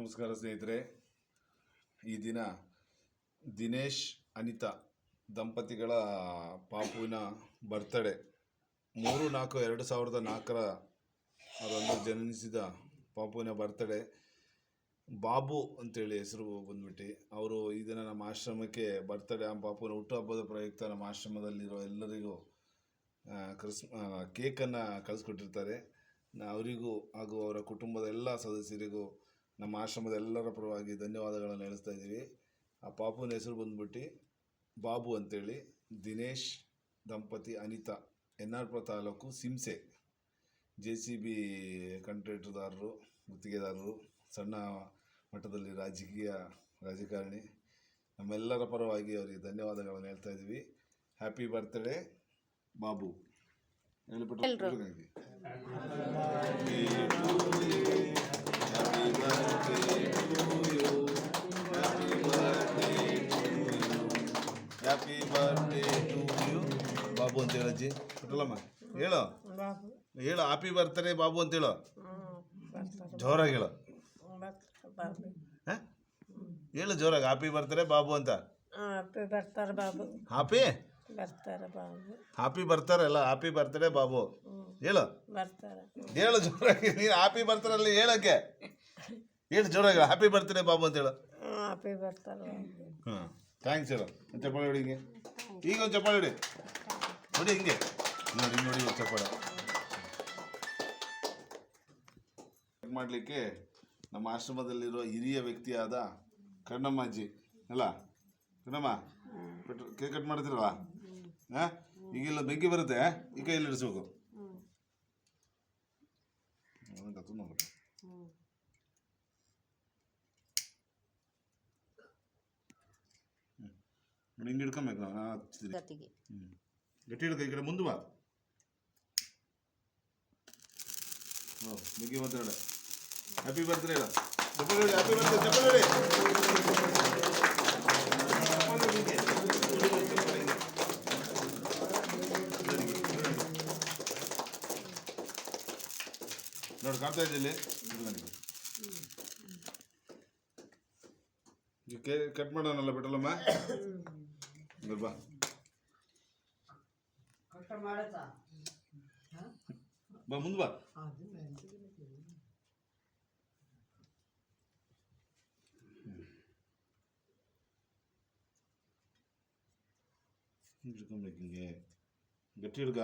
ನಮಸ್ಕಾರ ಸ್ನೇಹಿತರೆ. ಈ ದಿನ ದಿನೇಶ್, ಅನಿತಾ ದಂಪತಿಗಳ ಪಾಪುವಿನ ಬರ್ತಡೇ ಮೂರು ನಾಲ್ಕು ಎರಡು ಸಾವಿರದ ನಾಲ್ಕರ ಅದೊಂದು ಜನಿಸಿದ ಪಾಪುವಿನ ಬರ್ತಡೇ ಬಾಬು ಅಂತೇಳಿ ಹೆಸರು ಬಂದ್ಬಿಟ್ಟು. ಅವರು ಈ ದಿನ ನಮ್ಮ ಆಶ್ರಮಕ್ಕೆ ಬರ್ತಡೇ ಆ ಪಾಪುವಿನ ಹುಟ್ಟುಹಬ್ಬದ ಪ್ರಯುಕ್ತ ನಮ್ಮ ಆಶ್ರಮದಲ್ಲಿರೋ ಎಲ್ಲರಿಗೂ ಕ್ರಿಸ್ ಕೇಕನ್ನು ಕಳಿಸ್ಕೊಟ್ಟಿರ್ತಾರೆ. ಅವರಿಗೂ ಹಾಗೂ ಅವರ ಕುಟುಂಬದ ಎಲ್ಲ ಸದಸ್ಯರಿಗೂ ನಮ್ಮ ಆಶ್ರಮದ ಎಲ್ಲರ ಪರವಾಗಿ ಧನ್ಯವಾದಗಳನ್ನು ಹೇಳಿಸ್ತಾ ಇದ್ದೀವಿ. ಆ ಪಾಪುನ ಹೆಸರು ಬಂದ್ಬಿಟ್ಟು ಬಾಬು ಅಂತೇಳಿ ದಿನೇಶ್ ದಂಪತಿ ಅನಿತಾ ಎನ್ ಆರ್ ಪುರ ತಾಲೂಕು ಸಿಂಸೆ. ಜೆ ಸಿ ಬಿ ಕಂಟ್ರೇಟರ್ದಾರರು ಗುತ್ತಿಗೆದಾರರು ಸಣ್ಣ ಮಟ್ಟದಲ್ಲಿ ರಾಜಕೀಯ ರಾಜಕಾರಣಿ. ನಮ್ಮೆಲ್ಲರ ಪರವಾಗಿ ಅವರಿಗೆ ಧನ್ಯವಾದಗಳನ್ನು ಹೇಳ್ತಾ ಇದ್ದೀವಿ. Happy birthday Babu. ಹೇಳ್ಬಿಟ್ಟು Happy ಟು ಯು. ಬಾಬು ಅಂತ ಹೇಳಜ್ಜಿ ಬಿಟ್ಟಲ್ಲಮ್ಮ ಹೇಳು. ಹೇಳು ಹ್ಯಾಪಿ ಬರ್ತಾರೆ ಬಾಬು ಅಂತ ಹೇಳು. ಜೋರಾಗಿ ಹೇಳು. ಹ? ಹೇಳು ಜೋರಾಗಿ ಹ್ಯಾಪಿ ಬರ್ತಾರೆ ಬಾಬು ಅಂತ. ಹ್ಯಾಪಿ ಬರ್ತಾರೆ ಬಾಬು ಹ್ಯಾಪಿ ಬರ್ತಾರೆ ಬಾಬು ಹ್ಯಾಪಿ ಬರ್ತಾರಲ್ಲ ಹ್ಯಾಪಿ ಬರ್ತಾರೆ ಬಾಬು. ಹೇಳು. ಬರ್ತಾರೆ ಹೇಳು ಜೋರಾಗಿ ನೀನು ಹ್ಯಾಪಿ ಬರ್ತಾರಲ್ಲ ಹೇಳಕ್ಕೆ. ಹೇಳು ಜೋರಾಗಿ ಹ್ಯಾಪಿ ಬರ್ತಾರೆ ಬಾಬು ಅಂತ ಹೇಳು. ಹ್ಯಾಪಿ ಬರ್ತಾರೆ ಹ್ಞೂ ಹಾಂ. ಥ್ಯಾಂಕ್ಸ್ ಹೇಳು ಒಂದು ಚಪ್ಪಾಳೆ ಹೊಡಿ ಹಿಂಗೆ. ಈಗ ಒಂದು ಚಪ್ಪಾಳೆ ಹೊಡಿ. ನೋಡಿ ಹಿಂಗೆ. ನೋಡಿ ನೋಡಿ ಒಂದು ಚಪ್ಪಾಳೆ. ಮಾಡಲಿಕ್ಕೆ ನಮ್ಮ ಆಶ್ರಮದಲ್ಲಿರೋ ಹಿರಿಯ ವ್ಯಕ್ತಿಯಾದ ಕಣ್ಣಮ್ಮಾಜಿ ಅಲ್ಲ? ಕಣ್ಣಮ್ಮ ಕೇಕ್ ಕಟ್ ಮಾಡ್ತೀರಲ್ಲ? ಹಾಂ? ಈಗಿಲ್ಲ ಬೆಂಕಿ ಬರುತ್ತೆ ಈ ಕೈಯಲ್ಲಿ ಇಡಿಸ್ಬೇಕು ಹ್ಮ್, ಕತ್ತು ನೋಡು. ನೋಡಿ, ಹಿಂಗೆ ಹಿಡ್ಕೊಬೇಕು ಹಾಂ ಹಚ್ಚಿದ್ರಿ ಗತಿಗೆ ಹ್ಞೂ ಗಟ್ಟಿ ಹಿಡ್ಕೊ ಈ ಕಡೆ ಮುಂದೆ ಬಾ. ಓ ಬಿಗಿ ಮಾತಾಡ. ಹ್ಯಾಪಿ ಬರ್ತ್ಡೇ ಇಲ್ಲ ಚಪ್ಪಲಿ ಹ್ಯಾಪಿ ಬರ್ತ್ಡೇ ಚಪ್ಪಲಿ. ನೋಡಿ, ಕಾಣ್ತಾ ಇದೆ ಇಲ್ಲಿ ಇದು ನನಗೆ. ಈ ಕೇಕ್ ಕಟ್ ಮಾಡೋಣಲ್ಲ ಬಿಟ್ಟಲ್ಲಮ್ಮ ಇವ್ರು ಬಾ ಬಾ ಮುಂದೆ ಬಾ ಹಿಡ್ಕೊಬೇಕು ಹಿಂಗೆ ಗಟ್ಟಿ ಹಿಡ್ಕ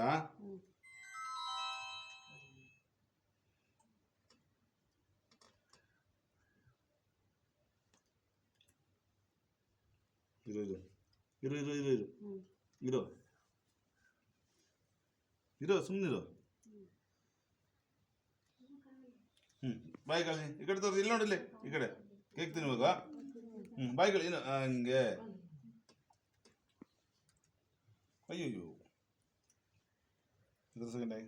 ಇರು ಇರು ಇರು ಇರು ಇರು ಇರು ಇರು ಇರೋ ಸುಮ್ಮನಿರು ಹ್ಞೂ ಬಾಯಿ ಕಳಿ ಈ ಕಡೆ ತೋರಿಸಿ ಇಲ್ಲಿ ನೋಡಿಲ್ಲಿ ಈ ಕಡೆ ಕೇಕ್ ತಿನ್ನುವಾಗ ಹ್ಞೂ ಬಾಯಿ ಕಳಿ ಇನ್ನು ಹಂಗೆ ಅಯ್ಯಯ್ಯೋ ಇದು ಸೆಕೆಂಡ್ ಆಗಿ